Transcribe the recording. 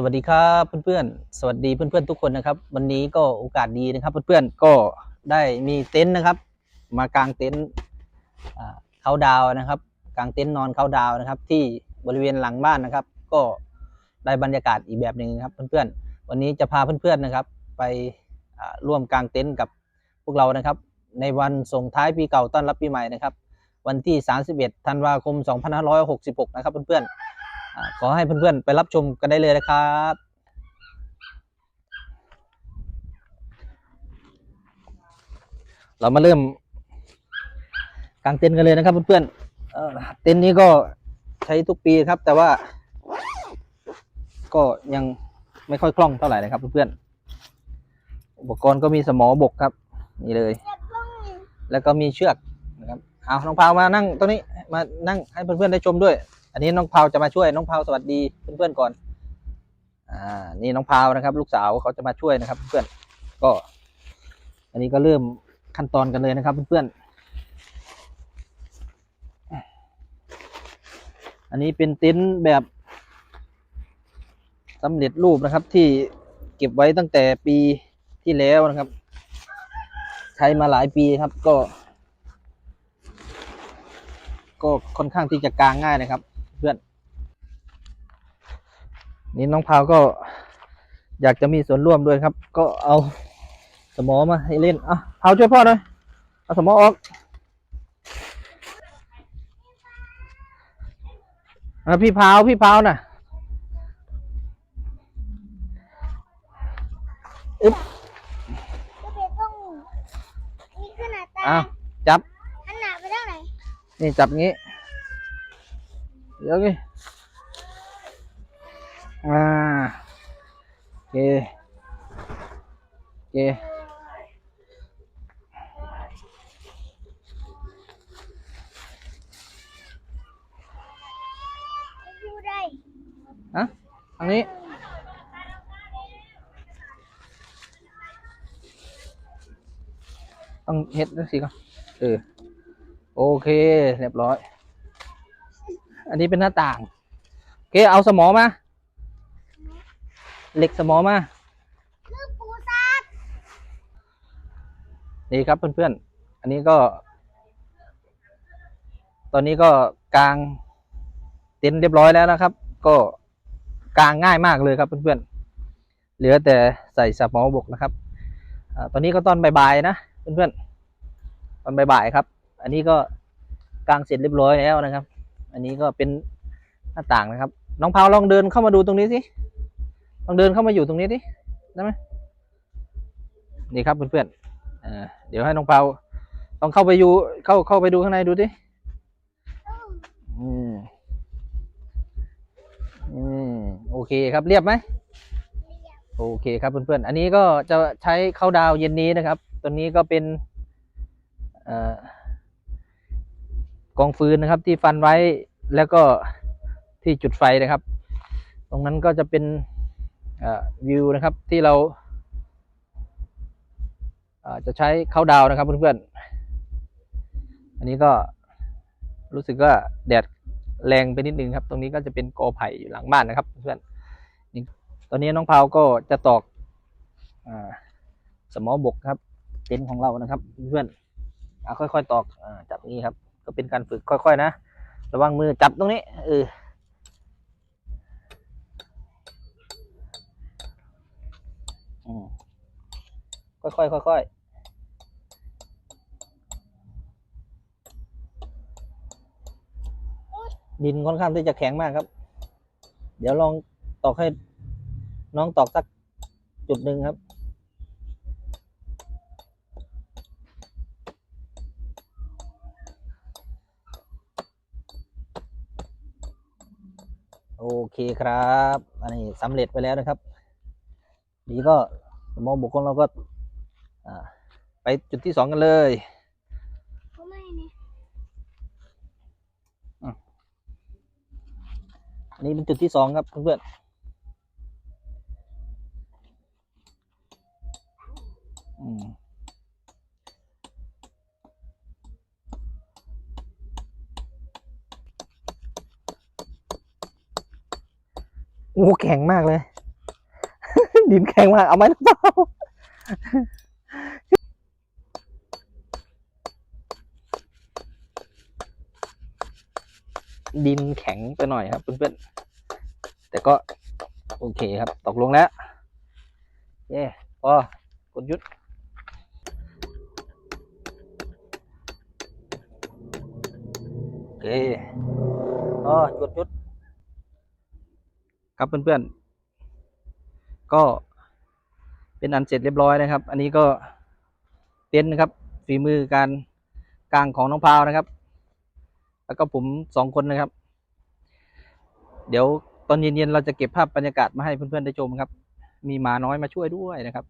สวัสดีครับเพื่อนๆ สวัสดีเพื่อนๆทุกคนนะครับ วันนี้ก็โอกาสดีนะครับเพื่อนๆก็ได้มีเต็นท์นะครับ มากางเต็นท์เขาดาวนะครับกางเต็นท์นอนเขาดาวนะครับ ที่บริเวณหลังบ้านนะครับ ก็ได้บรรยากาศอีกแบบหนึ่งครับเพื่อนๆ วันนี้จะพาเพื่อนๆนะครับ ไปร่วมกางเต็นท์กับพวกเรานะครับ ในวันส่งท้ายปีเก่าต้อนรับปีใหม่นะครับ วันที่ 31 ธันวาคม 2566 นะครับเพื่อนๆอ่า ขอให้เพื่อนๆ ไปรับชมกันได้เลยนะครับ เรามาเริ่มกางเต็นท์กันเลยนะครับเพื่อนๆเต็นท์นี้ก็ใช้ทุกปีครับ แต่ว่า ก็ยังไม่ค่อยคล่องเท่าไหร่นะครับเพื่อนๆอุปกรณ์ก็มีสมอบกครับ นี่เลย แล้วก็มีเชือกนะครับเอาน้องพาวมานั่งตรงนี้มานั่งให้เพื่อนๆได้ชมด้วย อันนี้น้องเพาจะมาช่วยน้องเพาสวัสดีเพื่อนๆก่อน อ่า นี่น้องเพานะครับ ลูกสาวเขาจะมาช่วยนะครับ เพื่อนก็ อันนี้ก็เริ่มขั้นตอนกันเลยนะครับ เพื่อนๆอันนี้เป็นเต็นท์แบบสำเร็จรูปนะครับที่เก็บไว้ตั้งแต่ปีที่แล้วนะครับ ใช้มาหลายปีครับก็ ก็ค่อนข้างที่จะกางง่ายนะครับ เพื่อน นี่น้องพาวก็อยากจะมีส่วนร่วมด้วยครับ ก็เอาสมอมาให้เล่นอะพาวช่วยพ่อหน่อยเอาสมอออกอะพี่พาว พี่พาวน่ะอึ๊บก็เป็นต้องนี่ขนาดตาอะจับอันหนาไปเท่าไหร่นี่จับงี้ เดี๋ยวงี้ อ่าโอเคโอเคฮะทางนี้ต้องเฮ็ดจังสิครับเออโอเคเรียบร้อย อันนี้เป็นหน้าต่าง โอเค เอาสมอมา เหล็กสมอมาลูกปูซาดนี่ครับเพื่อนๆ อันนี้ก็ ตอนนี้ก็กางเต็นท์เรียบร้อยแล้วนะครับ ก็กางง่ายมากเลยครับเพื่อนๆ เหลือแต่ใส่สมอบกนะครับอาตอนนี้ก็ตอนบ่ายๆนะเพื่อนๆ ตอนบ่ายๆครับ อันนี้ก็กางเสร็จเรียบร้อยแล้วนะครับ อันนี้ก็เป็นหน้าต่างนะครับ น้องพาวลองเดินเข้ามาดูตรงนี้สิ ลองเดินเข้ามาอยู่ตรงนี้ดิได้ไหมนี่ครับเพื่อนๆอ่าเดี๋ยวให้น้องเปาต้องเข้าไปอยู่เข้าเข้าไปดูข้างในดูดิอืมอืมโอเคครับเรียบไหมโอเคครับเพื่อนๆ อันนี้ก็จะใช้เข้าดาวเย็นนี้นะครับ ตัวนี้ก็เป็นเอ่อกองฟืนนะครับ ที่ฟันไว้แล้วก็ที่จุดไฟนะครับ ตรงนั้นก็จะเป็นเอ่อ วิวนะครับที่เราจะใช้เข้าดาวนะครับเพื่อนๆ อันนี้ก็รู้สึกว่าแดดแรงไปนิดนึงครับ ตรงนี้ก็จะเป็นกอไผ่อยู่หลังบ้านนะครับเพื่อนๆตอนนี้น้องพาวก็จะตอกอสมอบกครับเต็นท์ของเรานะครับเพื่อนๆค่อยๆตอกอจับนี้ครับ ก็เป็นการฝึกค่อย ๆ นะ ระวังมือจับตรงนี้เออม ค่อยๆค่อยๆดินค่อนข้างที่จะแข็งมากครับ เดี๋ยวลองตอกให้น้องตอกสักจุดหนึ่งครับ โอเคครับ อันนี้สำเร็จไปแล้วนะครับ นี่ก็สมองบุคคลเราก็ ไปจุดที่สองกันเลยเขาไม่เนี่ยอันนี้เป็นจุดที่สองครับเพื่อนๆอืมโอ้แข็งมากเลย ดินแข็งมาก เอาไหมน้องเปา ดินแข็งไปหน่อยครับเพื่อนๆ แต่ก็โอเคครับตกลงแล้ว เย่พอกดยุดโอเคอ๋อหยุดยุด ครับเพื่อนๆ ก็เป็นอันเสร็จเรียบร้อยนะครับ อันนี้ก็เต็นนะครับ ฝีมือการกลางของน้องพาวนะครับ แล้วก็ผมสองคนนะครับ เดี๋ยวตอนเย็นๆเราจะเก็บภาพบรรยากาศมาให้เพื่อนๆได้ชมครับ มีหมาน้อยมาช่วยด้วยนะครับ